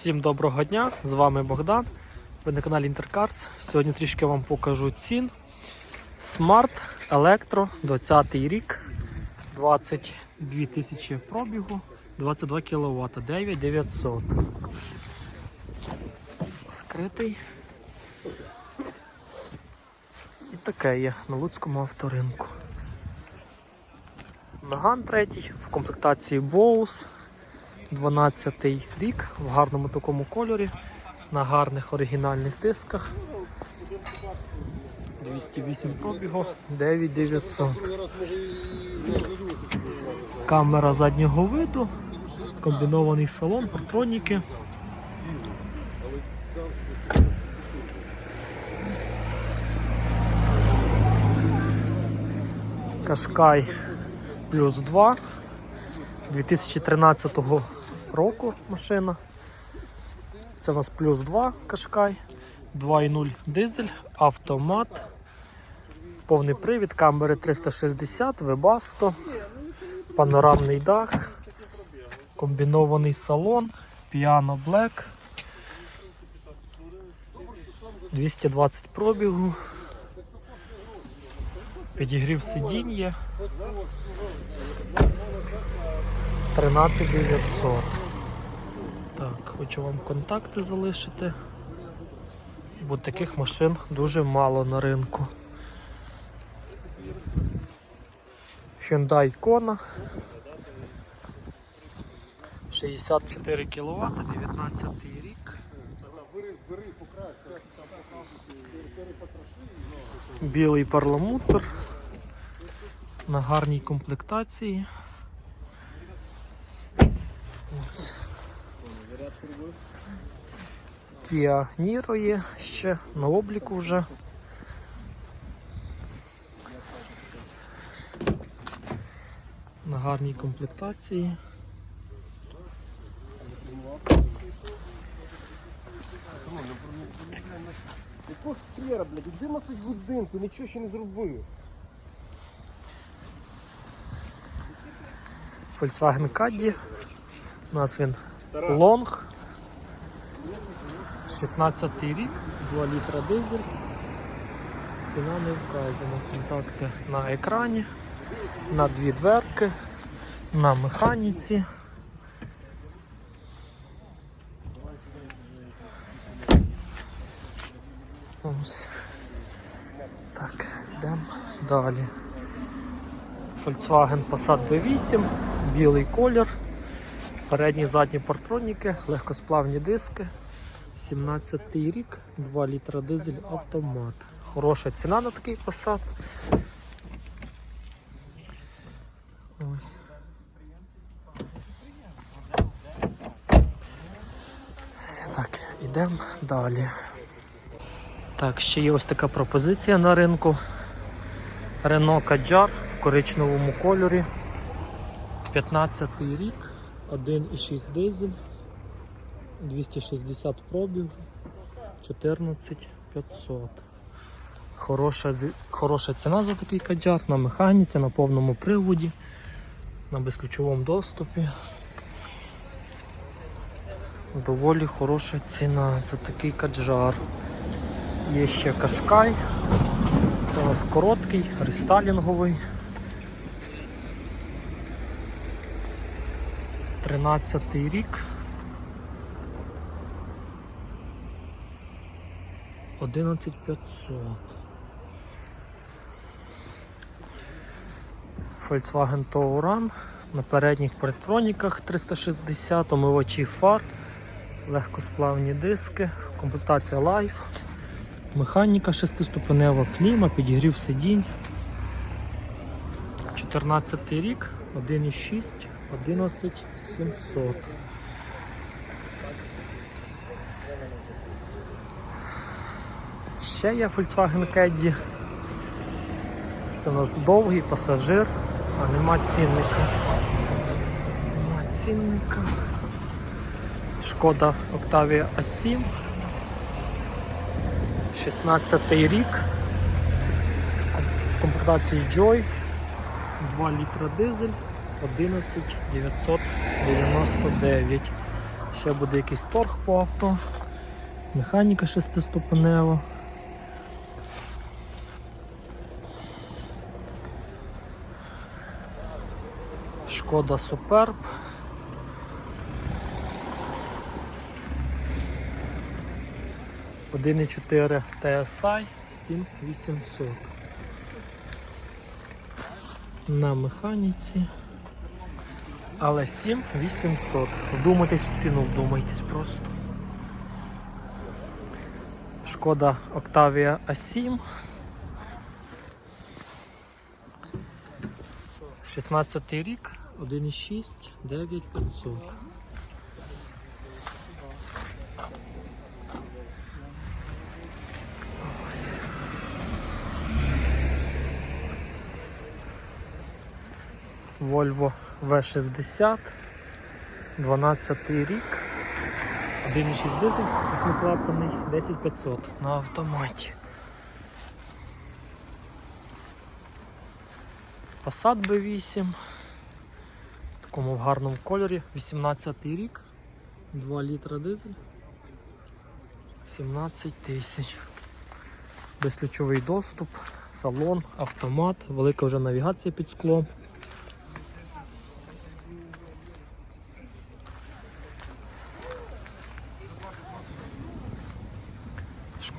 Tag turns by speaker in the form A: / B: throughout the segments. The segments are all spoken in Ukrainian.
A: Всім доброго дня! З вами Богдан. Ви на каналі Інтеркарс. Сьогодні трішки вам покажу цін. Smart Electro 20 рік, 22 тисячі пробігу, 22 кВт, 9900. Скритий. І таке є на Луцькому авторинку. Наган третій в комплектації Bose. 12 рік в гарному такому кольорі, на гарних оригінальних дисках. 208 пробігу, 9900. Камера заднього виду, комбінований салон, патроніки. Кашкай плюс 2 2013 року року машина. Це у нас плюс 2 кашкай, 2,0 дизель, автомат, повний привід, камери 360, Webasto, панорамний дах, комбінований салон, піано блек. 220 пробігу. Підігрів сидіння. 13 Так, хочу вам контакти залишити. Бо таких машин дуже мало на ринку. Hyundai Kona 64 кВт, 19 рік. Білий парламутр на гарній комплектації. Ось. Kia Niro є ще на обліку вже. На гарній комплектації.
B: Якого хера, блядь, 11 годин, ти нічого ще не зробив.
A: Volkswagen Caddy. У нас він лонг. 16 рік, 2 літра дизель. Ціна не вказана. Контакти на екрані, на дві дверки, на механіці. Ось. Так, йдемо далі. Volkswagen Passat B8, білий колір, передні задні партроніки, легкосплавні диски. 17 рік, 2 літра дизель автомат. Хороша ціна на такий. Ось. Так, йдемо далі. Так, ще є ось така пропозиція на ринку. Renault Kadjar в коричневому кольорі. 15 рік, 1,6 дизель, 260 пробіг, 14500. Хороша, хороша ціна за такий каджар на механіці, на повному приводі, на безключовому доступі. Доволі хороша ціна за такий каджар. Є ще кашкай. Це у нас короткий, рестайлінговий. 13 рік. 11500. Volkswagen Touran на передніх парктроніках 360, омивачі фар, легкосплавні диски, комплектація Life. Механіка шестиступенева кліма, підігрів сидінь. 14 рік, 1,6, 11700. Ще є Volkswagen Caddy. Це у нас довгий пасажир, а нема цінника. Нема цінника. Шкода Octavia A7. 16 рік. В комплектації Joy. 2 літра дизель, 11 999. Ще буде якийсь торг по авто. Механіка шестиступенева. Шкода Суперб. Один і 4 TSI 7800. На механіці. Але 7800. Вдумайтесь в ціну, вдумайтесь просто. Шкода Octavia A7. 16 рік, 1,6, 9500. Ось. Volvo V60, 12 рік, 1,6 дизель, восьмиклапаний, 10500 на автоматі. Passat B8 в такому гарному кольорі, 18 рік, 2 літра дизель, 17 тисяч. Безключовий доступ, салон, автомат, велика вже навігація під склом.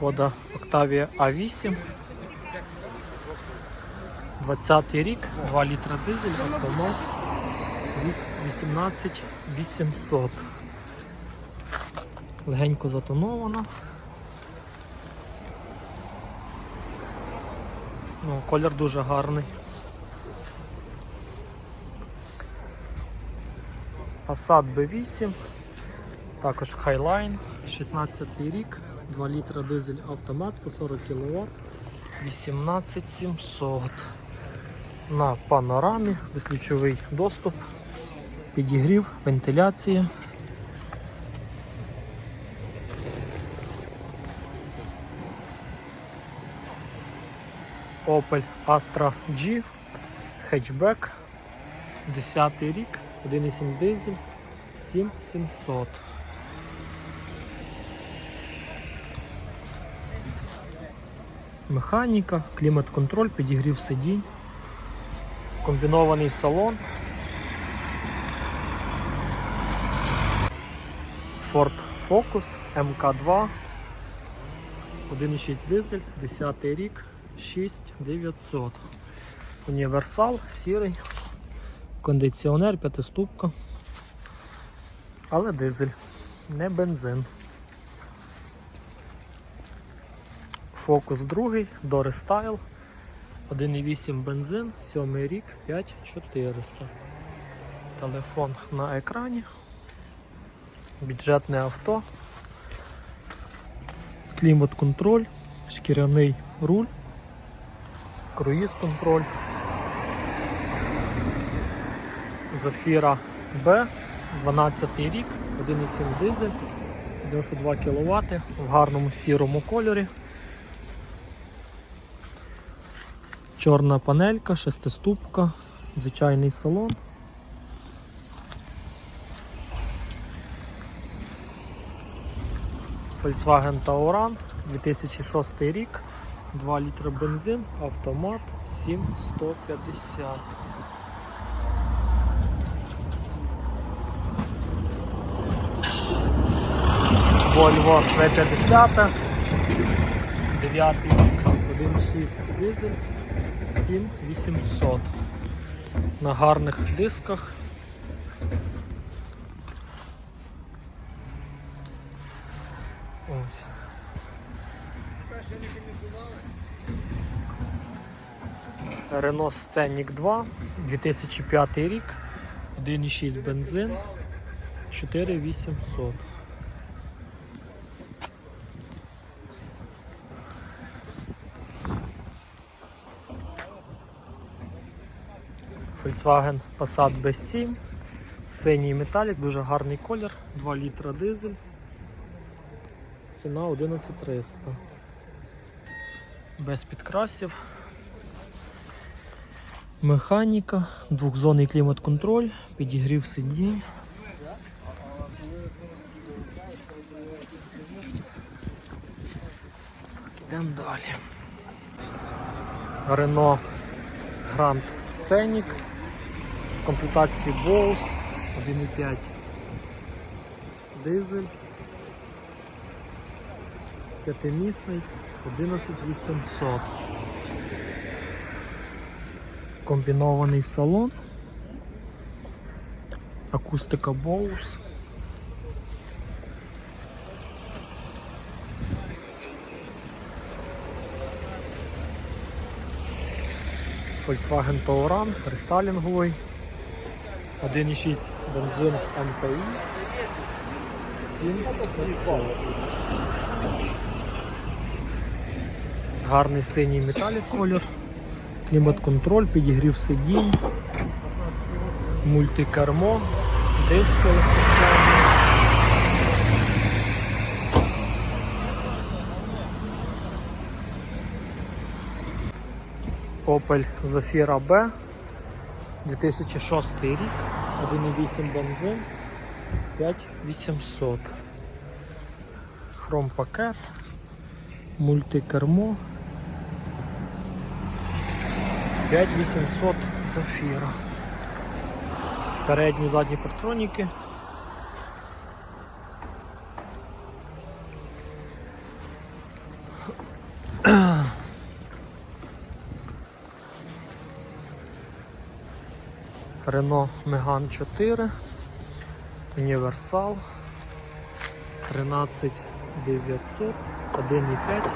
A: Шкода Octavia A8. 20 рік, 2 літра дизель, автомат 18 800. Легенько затонована. Ну, колір дуже гарний. Passat B8, також Highline, 16 рік, 2 літра дизель автомат, 140 кВт, 18700 на панорамі, безключовий доступ, підігрів, вентиляція. Opel Astra G, хетчбек, 10 рік, 1,7 дизель, 7700. Механіка, клімат-контроль, підігрів сидінь комбінований салон. Ford Focus MK2. 1,6 дизель, 10 рік, 6900. Універсал, сірий, кондиціонер, п'ятиступка. Але дизель, не бензин. Фокус другий, Style. 1,8 бензин, 7 рік, 5400. Телефон на екрані. Бюджетне авто. Клімат контроль, шкіряний руль, круїз контроль. Зафіра Б, 12 рік, 1,7 дизель, 92 кВт в гарному сірому кольорі. Чорна панелька, шестиступка, звичайний салон. Volkswagen Tauran, 2006 рік, 2 літри бензин, автомат 7150. Volvo V50, 9 рік, 1.6 дизель. 7800 на гарних дисках. Ось. Renault Scenic 2, 2005 рік, 1,6 бензин, 4800. Volkswagen Passat B7, синій металік, дуже гарний колір, 2 літра дизель. Ціна 11300. Без підкрасів. Механіка, двохзонний клімат-контроль, підігрів сидінь. Йдемо далі. Рено Гранд Сценік в комплектації Bose 1.5 дизель. П'ятимісний 11800. Комбінований салон. Акустика Bose. Volkswagen Touran рестайлінговий. 1,6 бензин МПІ. 7 Гарний синій металік колір. Клімат-контроль, підігрів сидінь, мультикермо, диски. електросклейні. Opel Zafira B 2006 рік, 1,8 бензин, 5800. Хром пакет, мультикермо. 5800 зафіра. Передні задні партроніки. Renault Megane 4, Універсал 13900, 1,5,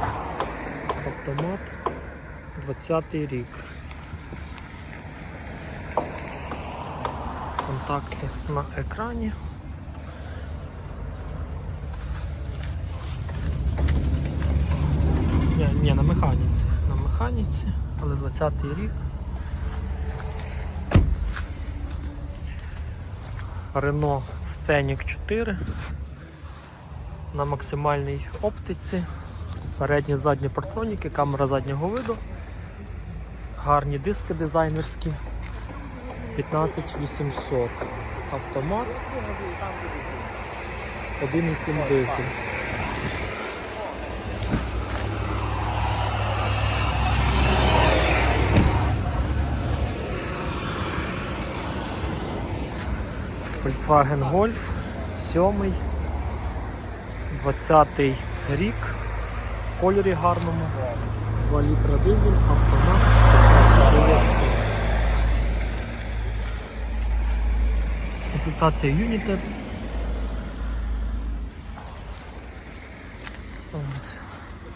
A: автомат, 20 рік. Контакти на екрані. Ні, ні, на механіці. На механіці, але 20-й рік. Renault Scenic 4 на максимальній оптиці. Передні задні партроніки, камера заднього виду. Гарні диски дизайнерські. 15800. Автомат. 1,7 дизель. Volkswagen Golf 7, 20 рік, в кольорі гарному, 2 літра дизель, автомат, 15900. Комплектація. Ось,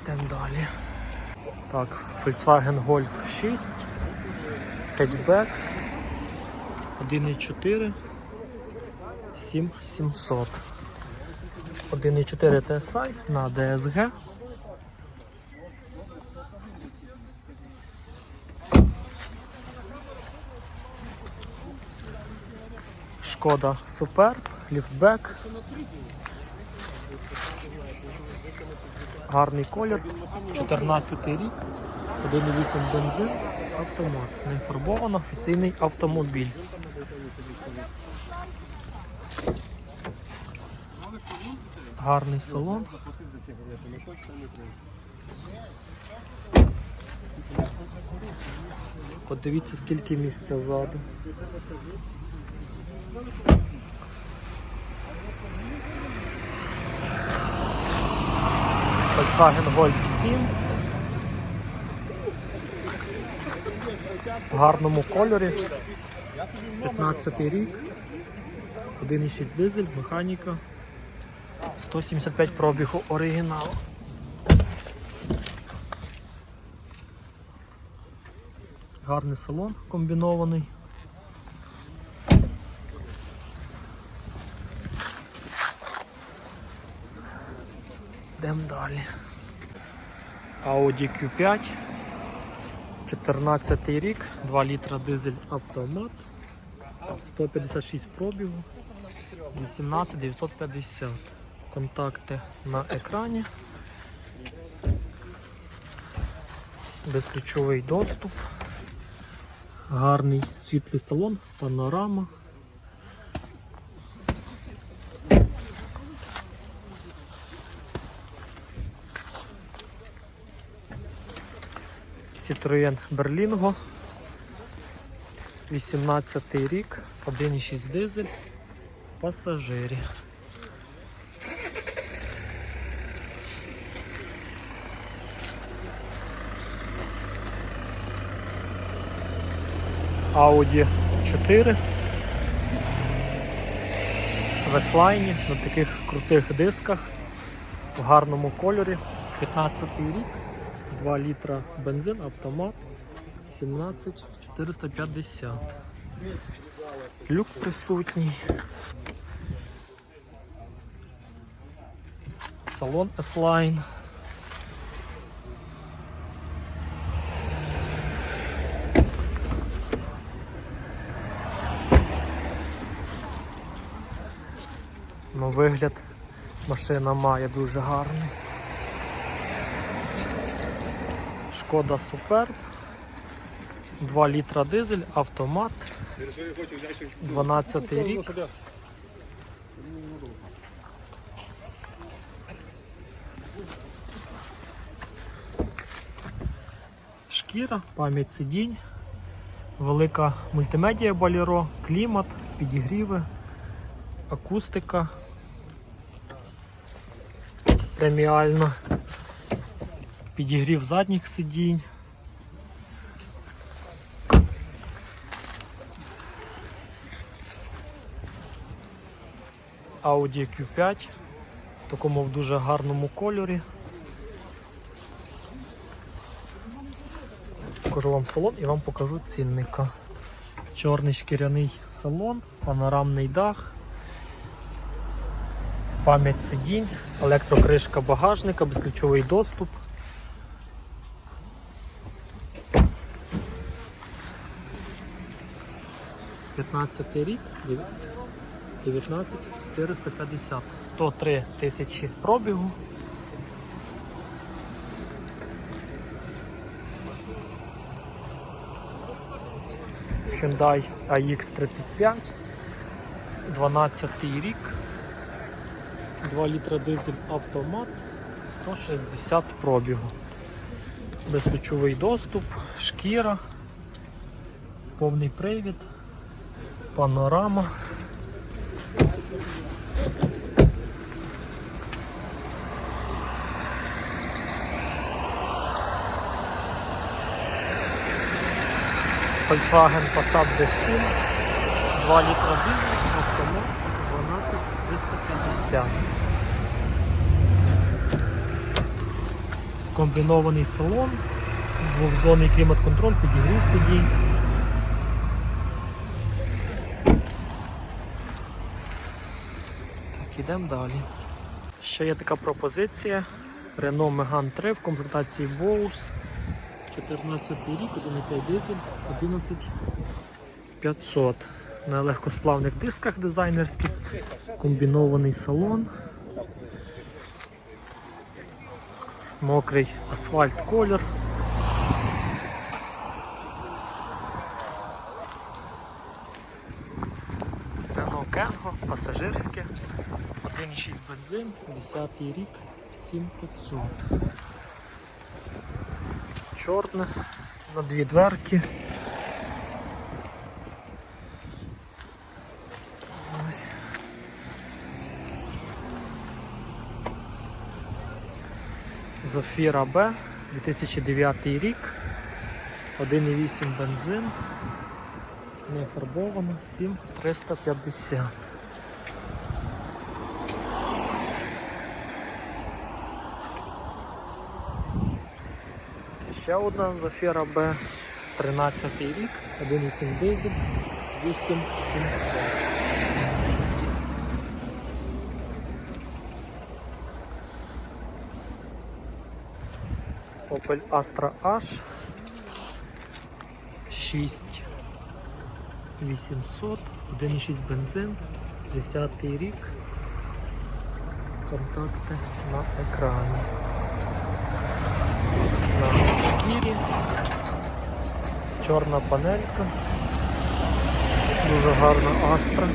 A: йдемо далі. Так, Volkswagen Golf 6, хетчбек, 1,4. 7700. 1,4 TSI на DSG. Шкода Superb, ліфтбек. Гарний колір, 14 рік, 1,8 бензин, автомат. Не фарбовано, офіційний автомобіль. Гарний салон. Подивіться, скільки місця ззаду. Volkswagen Golf 7. В гарному кольорі. 15 рік. 1,6 дизель, механіка. 175 пробігу оригіналу. Гарний салон комбінований. Йдемо далі. Audi Q5. 14 рік, 2 літра дизель автомат, 156 пробігу, 18 950. Контакти на екрані. Безключовий доступ. Гарний світлий салон, панорама. Citroën Berlingo. 18 рік, 1,6 дизель в пасажирі. Audi 4 в S-Line на таких крутих дисках в гарному кольорі. 15 рік, 2 літра бензин, автомат 17 450. Люк присутній. Салон S-Line. Вигляд машина має дуже гарний. Шкода Суперб. 2 літра дизель, автомат. 12 рік. Шкіра, пам'ять сидінь, велика мультимедія Боліро, клімат, підігріви, акустика. Преміальна. Підігрів задніх сидінь. Audi Q5 в такому в дуже гарному кольорі. Покажу вам салон і вам покажу цінника. Чорний шкіряний салон, панорамний дах, пам'ять сидінь, електрокришка багажника, безключовий доступ. П'ятнадцятий рік, 19 450, 103 тисячі пробігу. Hyundai AX35, 12 рік, 2 літра дизель автомат, 160 пробігу. Безключовий доступ, шкіра, повний привід, панорама. Volkswagen Passat B7, 2 літра дизель, автомат 12350. Комбінований салон, двохзонний клімат-контроль, підігрів сидінь. Так, ідемо далі. Ще є така пропозиція. Renault Megane 3 в комплектації Bose. 14 рік, 1,5 дизель, 11500. На легкосплавних дисках дизайнерських, комбінований салон. Мокрий асфальт колір. Рено Кенго, пасажирське, 1,6 бензин, 10 рік, 7500 чорне на дві дверки. Зофіра Б, 2009 рік, 1,8 бензин, не фарбовано, 7350. Ще одна Зафіра Б, 13 рік, 1,7 дизель, 8700. Opel Astra H 6 800, 1,6 бензин, 10 рік. Контакти на екрані. На шкірі. Чорна панелька. Дуже гарна астра.